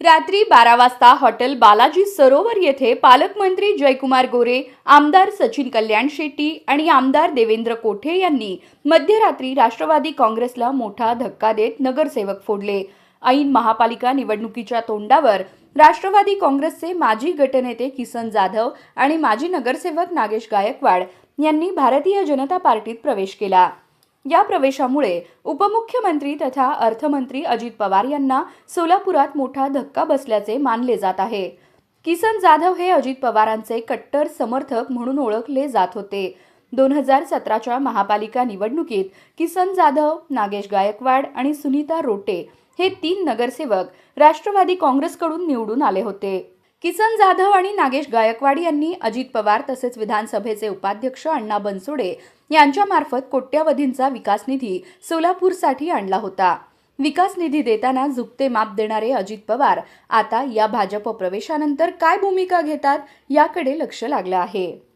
रात्री बारा वाजता हॉटेल बालाजी सरोवर येथे पालकमंत्री जयकुमार गोरे आमदार सचिन कल्याण शेट्टी आणि आमदार देवेंद्र कोठे यांनी मध्यरात्री राष्ट्रवादी काँग्रेसला मोठा धक्का देत नगरसेवक फोडले. ऐन महापालिका निवडणुकीच्या तोंडावर राष्ट्रवादी काँग्रेसचे माजी गटनेते किसन जाधव आणि माजी नगरसेवक नागेश गायकवाड यांनी भारतीय जनता पार्टीत प्रवेश केला. या प्रवेशामुळे उपमुख्यमंत्री तथा अर्थमंत्री अजित पवार यांना सोलापुरात मोठा धक्का बसल्याचे मानले जात आहे. किसन जाधव हे अजित पवारांचे कट्टर समर्थक म्हणून ओळखले जात होते. दोन हजार सतराच्या महापालिका निवडणुकीत किसन जाधव नागेश गायकवाड आणि सुनीता रोटे हे तीन नगरसेवक राष्ट्रवादी काँग्रेसकडून निवडून आले होते. किसन जाधव आणि नागेश गायकवाड यांनी अजित पवार तसेच विधानसभेचे उपाध्यक्ष अण्णा बनसोडे यांच्यामार्फत कोट्यावधींचा विकास निधी सोलापूरसाठी आणला होता. विकास निधी देताना झुकते माप देणारे अजित पवार आता या भाजप प्रवेशानंतर काय भूमिका घेतात याकडे लक्ष लागलं आहे.